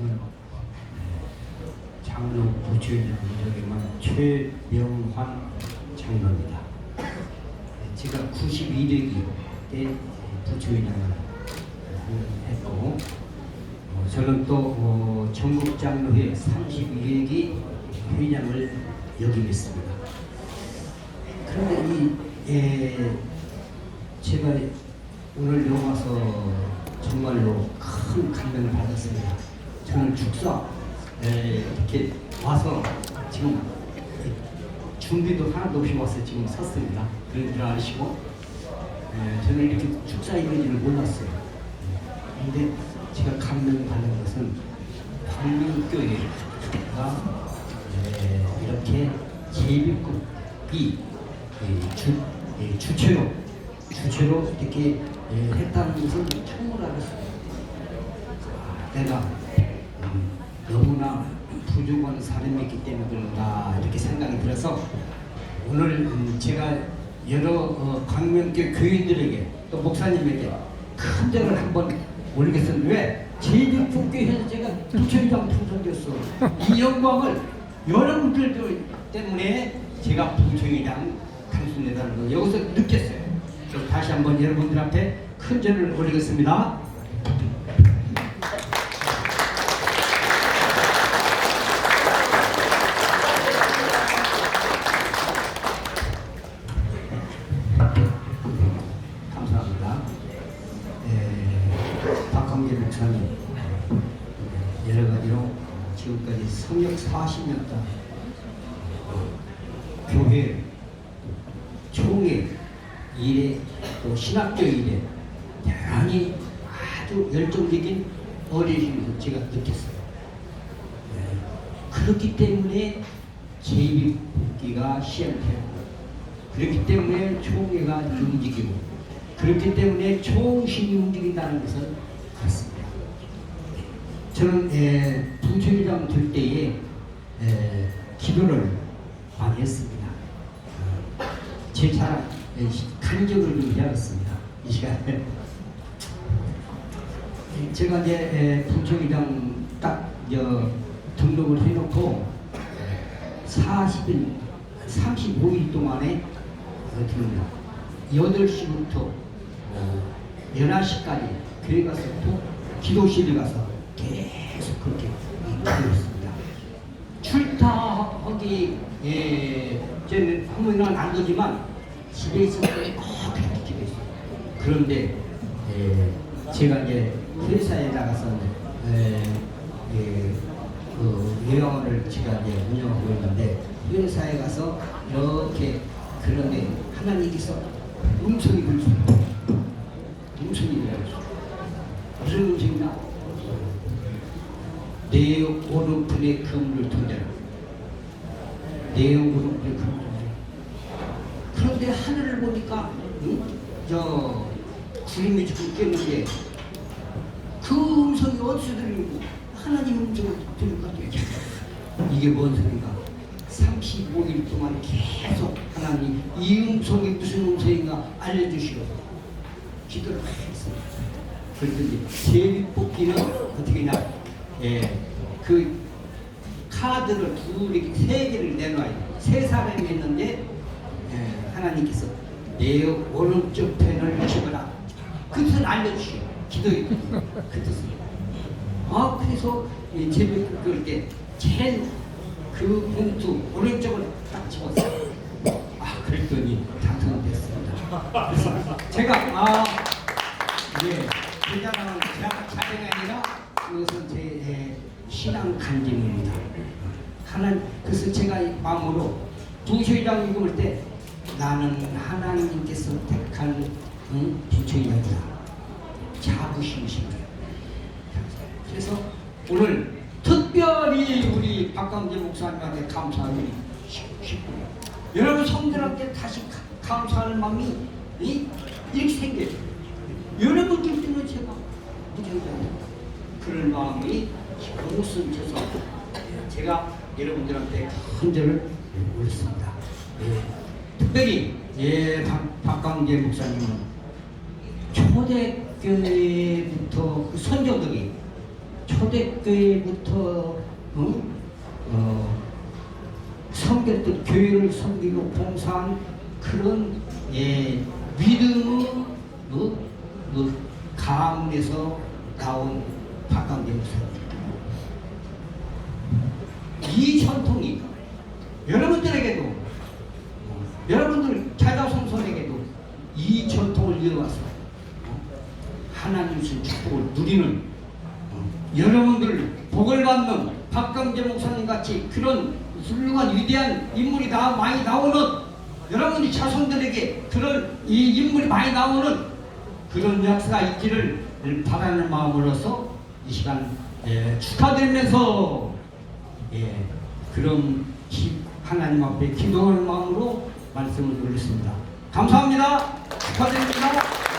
저는 장로 부주인 저기만 최명환 장로입니다. 제가 92대기 때 부주인을 했고 어, 저는 또 어, 전국장로회 32회기 회장을 역임했습니다. 그런데 이 예, 제가 오늘 여기 와서 정말로 큰 감명을 받았습니다. 저는 축사 에, 이렇게 와서 지금 준비도 하나도 없이 와서 지금 섰습니다. 그런 줄 아시고 에, 저는 이렇게 축사 이루어지를 몰랐어요. 근데 제가 감명을 받은 것은 광명교회가 에, 이렇게 제비국이 예, 주, 예, 주체로 이렇게 예, 했다는 처음 알았어요. 아, 내가 음, 너무나 부족한 사람이기 때문에 그런가 이렇게 생각이 들어서 오늘 음, 제가 여러 어, 광명교 교인들에게 또 목사님에게 큰 절을 한번 올리겠습니다. 왜? 제주 국교에서 제가 부처이장 당선됐어. 이 영광을 여러분들 때문에 제가 부처이장 당선되다는 거 여기서 느꼈어요. 다시 한번 여러분들 앞에 큰 절을 올리겠습니다. 예, 박광계 목사님 여러 가지로 지금까지 성역 40년 동안 교회 총회 일에 또 신학교 일에 대단히 아주 열정적인 어리심을 제가 느꼈어요. 예, 그렇기 때문에 제비복귀가 시행되고 그렇기 때문에 총회가 움직이고 그렇기 때문에 총신이 움직인다는 것은 그렇습니다. 저는 에, 부총회장 될 때에 에, 기도를 많이 했습니다. 어, 제 자랑, 에, 간격을 좀 이야기했습니다. 이 시간에. 제가 이제 에, 부총회장 딱 저, 등록을 해놓고 40일, 35일 동안에 어떻게 보면 8시부터 어, 11시까지 교회 가서 또 기도실에 가서 계속 그렇게 기도했습니다. 출타하기 예, 저는 한 번은 안 되지만 집에 있을 때꼭 그렇게 기도했어요. 그런데 예, 제가 이제 회사에 나가서 예, 예, 그 요양원을 제가 이제 운영하고 있는데 회사에 가서 이렇게 그런데 하나님께서 음성이 들렸어요. 음성이 들렸어요. 무슨 음성이냐? 내 오른편의 그물을 던져라. 내 오른편의 그물을 던져라. 그런데 하늘을 보니까 응? 저 구름이 지금 꼈는데 그 음성이 어디서 들리고 하나님 음성을 들을 것 같아요. 이게 뭔 소리인가? 35일 동안 계속 하나님 이 음성이 무슨 음성인가 알려주시고 기도를 했습니다. 그랬더니 제비뽑기는 어떻게 냐 예, 그 카드를 두 개, 세 개를 내놔요. 세 사람이 했는데 예, 하나님께서 내 오른쪽 편을 집어라. 그 뜻을 알려주시오. 기도에 그 뜻을. 아 그래서 이 제비 때 제일 그 봉투 오른쪽을 딱 집었어요. 아 그랬더니 당선됐습니다. 그래서 제가 아 예, 대단한 자랑이 아니라 그것은 제 예, 신앙 간증입니다. 하나님 그래서 제가 이 마음으로 부처회장 읽을 때 나는 하나님께서 택한 응? 부처회장이다. 자부심이십니다. 그래서 오늘 특별히 우리 박광재 목사님한테 감사하기 싶고요. 여러분 성들한테 다시 가- 감사하는 마음이 이- 이렇게 생겨요. 여러분들 때문에 제가 무정자 그런 마음이 웃음쳐서 제가 여러분들한테 큰 절을 올렸습니다. 예. 특별히 예, 박, 박광재 목사님은 초대교회부터 그 선교들이 초대교회부터 어? 어, 섬겼던 교회를 섬기고 봉사한 그런 예, 믿음의 어, 어, 가문에서 나온 박강대 목사입니다. 이 전통이 여러분들에게도 어, 여러분들 자자손손에게도 이 전통을 어, 하나님 신 축복을 누리는 어, 여러분들 복을 받는 박강재 목사님 같이 그런 훌륭한 위대한 인물이 나 많이 나오는 여러분이 자손들에게 그런 이 인물이 많이 나오는 그런 역사가 있기를 바라는 마음으로서 이 시간 예, 축하드리면서 예, 그런 기- 하나님 앞에 기도하는 마음으로 말씀을 드렸습니다. 감사합니다. 축하드립니다.